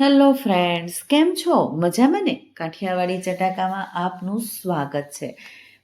Hello friends, કેમ છો? મજામાં ને? કાઠિયાવાડી ચટાકામાં આપનું સ્વાગત છે.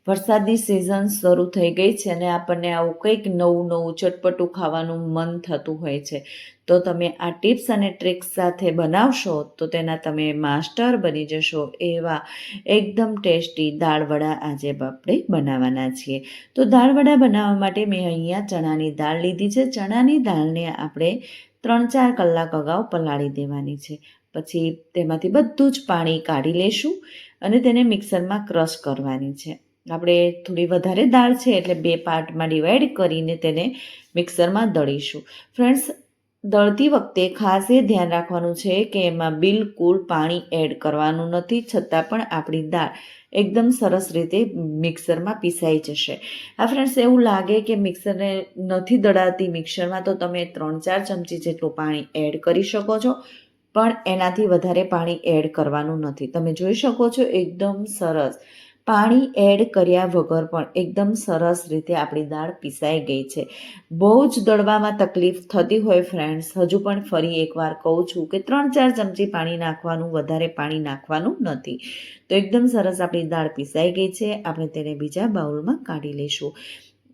વરસાદની સિઝન શરૂ થઈ ગઈ છે અને આપણને આવું કંઈક નવું નવું ચટપટું ખાવાનું મન થતું હોય છે. તો તમે આ ટિપ્સ અને ટ્રિક્સ સાથે બનાવશો તો તેના તમે માસ્ટર બની જશો એવા એકદમ ટેસ્ટી દાળવડા આજે આપણે બનાવવાના છીએ. તો દાળવડા બનાવવા માટે મેં અહીંયા ચણાની દાળ લીધી છે. ચણાની દાળને આપણે ત્રણ ચાર કલાક અગાઉ પલાળી દેવાની છે. પછી તેમાંથી બધું જ પાણી કાઢી લેશું અને તેને મિક્સરમાં ક્રશ કરવાની છે. આપણે થોડી વધારે દાળ છે એટલે બે પાર્ટમાં ડિવાઈડ કરીને તેને મિક્સરમાં દળીશું. ફ્રેન્ડ્સ દળતી વખતે ખાસ એ ધ્યાન રાખવાનું છે કે એમાં બિલકુલ પાણી એડ કરવાનું નથી, છતાં પણ આપણી દાળ એકદમ સરસ રીતે મિક્સરમાં પીસાઈ જશે. આ ફ્રેન્ડ્સ એવું લાગે કે મિક્સરને નથી દળાતી મિક્સરમાં તો તમે ત્રણ ચાર ચમચી જેટલું પાણી એડ કરી શકો છો, પણ એનાથી વધારે પાણી એડ કરવાનું નથી. તમે જોઈ શકો છો, એકદમ સરસ. પાણી એડ કર્યા વગર પણ એકદમ સરસ રીતે આપણી દાળ પીસાઈ ગઈ છે. બહુ જ દળવામાં તકલીફ થતી હોય ફ્રેન્ડ્સ હજુ પણ ફરી એકવાર કહું છું કે ત્રણ ચાર ચમચી પાણી નાખવાનું, વધારે પાણી નાખવાનું નથી. તો એકદમ સરસ આપણી દાળ પીસાઈ ગઈ છે. આપણે તેને બીજા બાઉલમાં કાઢી લઈશું.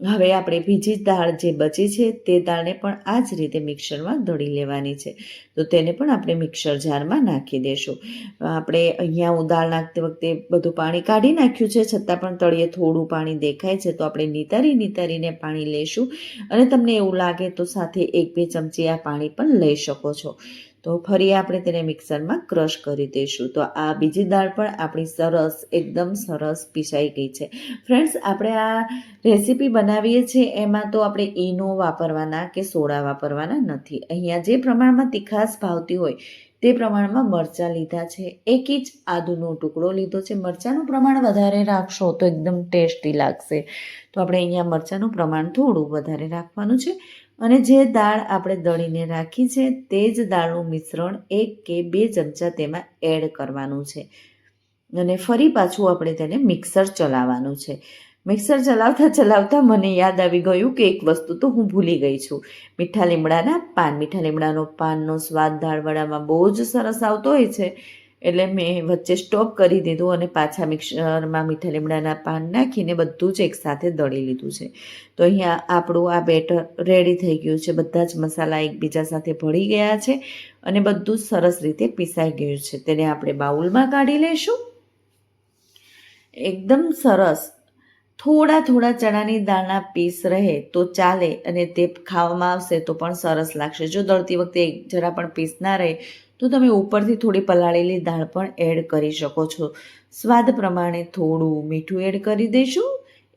હવે આપણે બીજી દાળ જે બચી છે તે દાળને પણ આ જ રીતે મિક્સરમાં દળી લેવાની છે. તો તેને પણ આપણે મિક્સર જારમાં નાખી દઈશું આપણે અહીંયા હું દાળ નાખતી વખતે બધું પાણી કાઢી નાખ્યું છે, છતાં પણ તળિયે થોડું પાણી દેખાય છે, તો આપણે નિતારી નિતારીને પાણી લઈશું અને તમને એવું લાગે તો સાથે એક બે ચમચી આ પાણી પણ લઈ શકો છો. તો ફરી આપણે તેને મિક્સરમાં ક્રશ કરી દઈશું. તો આ બીજી દાળ પણ આપણી સરસ, એકદમ સરસ પીસાઈ ગઈ છે. ફ્રેન્ડ્સ, આપણે આ રેસીપી બનાવીએ છીએ, એમાં તો આપણે ઈનો વાપરવાના કે સોડા વાપરવાના નથી. અહીંયા જે પ્રમાણમાં તીખાશ ભાવતી હોય, તે પ્રમાણમાં મરચાં લીધા છે. એક ઇંચ આદુનો ટુકડો લીધો છે. મરચાંનું પ્રમાણ વધારે રાખશો તો એકદમ ટેસ્ટી લાગશે. તો આપણે અહીંયા મરચાંનું પ્રમાણ થોડું વધારે રાખવાનું છે. અને જે દાળ આપણે દળીને રાખી છે, તે જ દાળનું મિશ્રણ એક કે બે ચમચા તેમાં એડ કરવાનું છે. અને ફરી પાછું આપણે તેને મિક્સર ચલાવવાનું છે. મિક્સર ચલાવતા ચલાવતા મને યાદ આવી ગયું કે એક વસ્તુ તો હું ભૂલી ગઈ છું. મીઠા લીમડાના પાન. મીઠા લીમડાનો પાનનો સ્વાદ દાળવડામાં બહુ જ સરસ આવતો હોય છે. એટલે મેં વચ્ચે સ્ટોપ કરી દીધું અને પાછા મિક્સરમાં મીઠા લીમડાના પાન નાખીને બધું જ એકસાથે દળી લીધું છે. તો અહીંયા આપણું આ બેટર રેડી થઈ ગયું છે. બધા જ મસાલા એકબીજા સાથે ભળી ગયા છે અને બધું સરસ રીતે પીસાઈ ગયું છે. તેને આપણે બાઉલમાં કાઢી લઈશું. એકદમ સરસ. થોડા થોડા ચણાની દાળના પીસ રહે તો ચાલે અને તે ખાવામાં આવશે તો પણ સરસ લાગશે. જો દળતી વખતે જરા પણ પીસ ના રહે તો તમે ઉપરથી થોડી પલાળેલી દાળ પણ એડ કરી શકો છો. સ્વાદ પ્રમાણે થોડું મીઠું એડ કરી દઈશું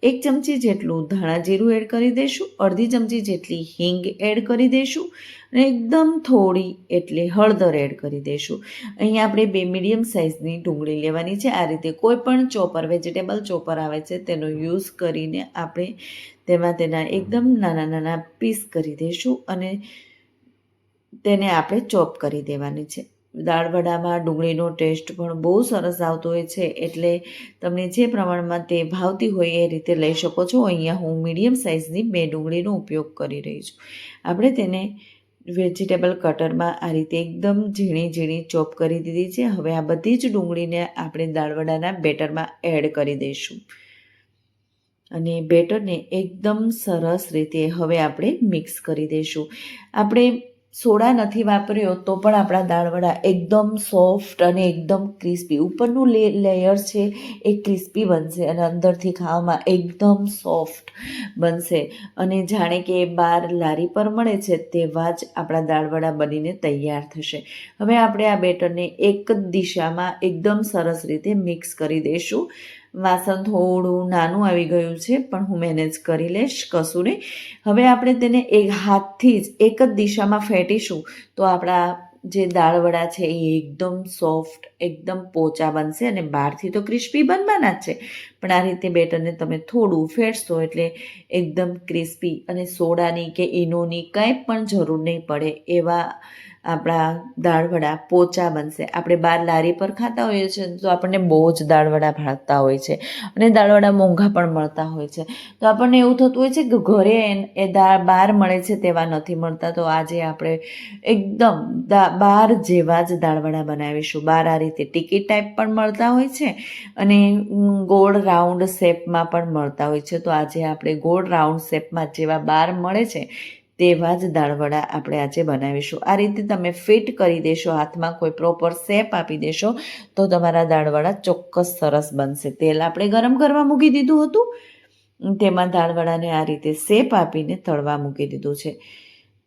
એક ચમચી જેટલું ધાણા જીરું એડ કરી દઈશું અડધી ચમચી જેટલી હિંગ એડ કરી દઈશું અને એકદમ થોડી એટલે હળદર એડ કરી દઈશું અહીંયા આપણે બે મીડિયમ સાઇઝની ડુંગળી લેવાની છે. આ રીતે કોઈ પણ ચોપર, વેજીટેબલ ચોપર આવે છે, તેનો યુઝ કરીને આપણે તેમાં તેના એકદમ નાના નાના પીસ કરી દઈશું અને તેને આપણે ચોપ કરી દેવાની છે. દાળ વડામાં ડુંગળીનો ટેસ્ટ પણ બહુ સરસ આવતો હોય છે, એટલે તમને જે પ્રમાણમાં તે ભાવતી હોય એ રીતે લઈ શકો છો. અહીંયા હું મીડિયમ સાઇઝની બે ડુંગળીનો ઉપયોગ કરી રહી છું. આપણે તેને વેજીટેબલ કટરમાં આ રીતે એકદમ ઝીણી ઝીણી ચોપ કરી દીધી છે. હવે આ બધી જ ડુંગળીને આપણે દાળવડાના બેટરમાં એડ કરી દઈશું. અને બેટરને એકદમ સરસ રીતે હવે આપણે મિક્સ કરી દઈશું. આપણે સોડા નથી વાપર્યો તો પણ આપણા દાળવડા એકદમ સોફ્ટ અને એકદમ ક્રિસ્પી. ઉપરનું લે, લેયર છે એ ક્રિસ્પી બનશે અને અંદરથી ખાવામાં એકદમ સોફ્ટ બનશે. અને જાણે કે બાર લારી પર મળે છે તેવા જ આપણા દાળવડા બનીને તૈયાર થશે. હવે આપણે આ બેટરને એક જ દિશામાં એકદમ સરસ રીતે મિક્સ કરી દઈશું. વાસણ થોડું નાનું આવી ગયું છે, પણ હું મેનેજ કરી લઈશ કશું નહીં હવે આપણે તેને એક હાથથી જ એક જ દિશામાં ફેંટીશું, તો આપણા જે દાળવડા છે એ એકદમ સોફ્ટ એકદમ પોચા બનશે અને બહારથી તો ક્રિસ્પી બનવાના જ છે. પણ આ રીતે બેટરને તમે થોડું ફેરશો એટલે એકદમ ક્રિસ્પી અને સોડાની કે ઈનોની કંઈ પણ જરૂર નહીં પડે એવા આપણા દાળવડા પોચા બનશે. આપણે બહાર લારી પર ખાતા હોઈએ છીએ તો આપણને બહુ જ દાળવડા ભાવતા હોય છે અને દાળવડા મોંઘા પણ મળતા હોય છે. તો આપણને એવું થતું હોય છે કે ઘરે એ દાળ બહાર મળે છે તેવા નથી મળતા. તો આજે આપણે એકદમ બહાર જેવા જ દાળવડા બનાવીશું. બહાર આ રીતે ટિકિટ ટાઈપ પણ મળતા હોય છે અને ગોળ રાઉન્ડ શેપમાં પણ મળતા હોય છે. તો આજે આપણે ગોળ રાઉન્ડ શેપમાં જેવા બહાર મળે છે તેવા જ દાળવડા આપણે આજે બનાવીશું. આ રીતે તમે ફિટ કરી દેશો, હાથમાં કોઈ પ્રોપર શેપ આપી દેશો, તો તમારા દાળવડા ચોક્કસ સરસ બનશે. તેલ આપણે ગરમ કરવા મૂકી દીધું હતું. તેમાં દાળવડાને આ રીતે શેપ આપીને તળવા મૂકી દીધું છે.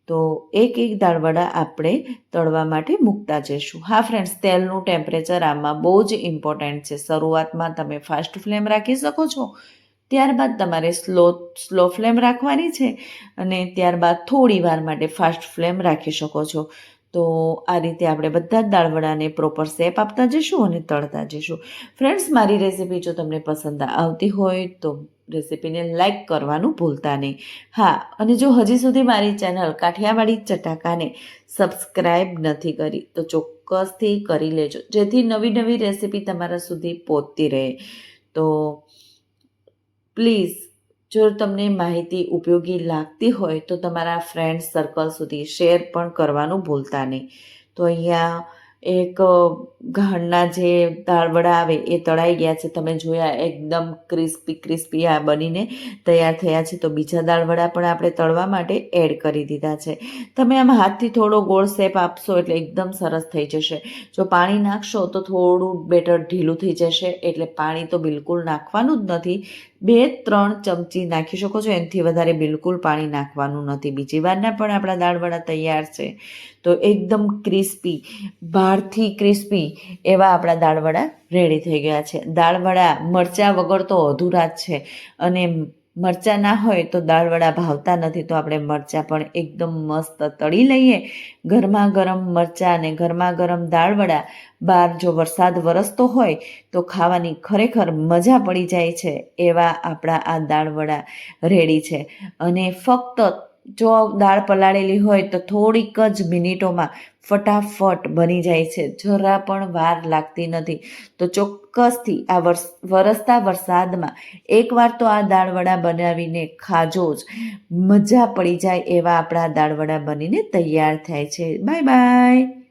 તો એક એક દાળવડા આપણે તળવા માટે મૂકતા જઈશું. હા ફ્રેન્ડ્સ તેલનું ટેમ્પરેચર આમાં બહુ જ ઇમ્પોર્ટન્ટ છે. શરૂઆતમાં તમે ફાસ્ટ ફ્લેમ રાખી શકો છો. ત્યારબાદ તમારે સ્લો સ્લો ફ્લેમ રાખવાની છે અને ત્યારબાદ થોડી વાર માટે ફાસ્ટ ફ્લેમ રાખી શકો છો. તો આ રીતે આપણે બધા જ દાળવડાને પ્રોપર શેપ આપતા જઈશું અને તળતા જઈશું. ફ્રેન્ડ્સ મારી રેસીપી જો તમને પસંદ આવતી હોય તો રેસીપીને લાઈક કરવાનું ભૂલતા નહીં. હા, અને જો હજી સુધી મારી ચેનલ કાઠિયાવાડી ચટાકાને સબસ્ક્રાઈબ નથી કરી, તો ચોક્કસથી કરી લેજો, જેથી નવી નવી રેસીપી તમારા સુધી પહોંચતી રહે. તો પ્લીઝ, જો તમને માહિતી ઉપયોગી લાગતી હોય તો તમારા ફ્રેન્ડ સર્કલ સુધી શેર પણ કરવાનું ભૂલતા નહીં. તો અહીંયા એક ઘાણના જે દાળવડા આવે એ તળાઈ ગયા છે. તમે જોયા એકદમ ક્રિસ્પી ક્રિસ્પી આ બનીને તૈયાર થયા છે. તો બીજા દાળવડા પણ આપણે તળવા માટે એડ કરી દીધા છે. તમે આમ હાથથી થોડો ગોળ શેપ આપશો એટલે એકદમ સરસ થઈ જશે. જો પાણી નાખશો તો થોડું બેટર ઢીલું થઈ જશે. એટલે પાણી તો બિલકુલ નાખવાનું જ નથી. બે, ત્રણ ચમચી નાખી શકો છો. એનાથી વધારે બિલકુલ પાણી નાખવાનું નથી. બીજી વારના પણ આપણા દાળવડા તૈયાર છે. તો એકદમ ક્રિસ્પી, બહારથી ક્રિસ્પી એવા આપણા દાળવડા રેડી થઈ ગયા છે. દાળવડા મરચાં વગર તો અધૂરા જ છે. અને મરચાં ના હોય તો દાળવડા ભાવતા નથી, તો આપણે મરચાં પણ એકદમ મસ્ત તળી લઈએ. ગરમા ગરમ મરચાં અને ગરમા ગરમ દાળવડા બહાર જો વરસાદ વરસતો હોય તો ખાવાની ખરેખર મજા પડી જાય છે એવા આપણા આ દાળવડા રેડી છે. અને ફક્ત જો દાળ પલાળેલી હોય તો થોડીક જ મિનિટોમાં ફટાફટ બની જાય છે. જરા પણ વાર લાગતી નથી. તો ચોક્કસથી આ વરસ, વરસતા વરસાદમાં એકવાર તો આ દાળવડા બનાવીને ખાજો જ. મજા પડી જાય એવા આપણા દાળવડા બનીને તૈયાર થાય છે. Bye bye.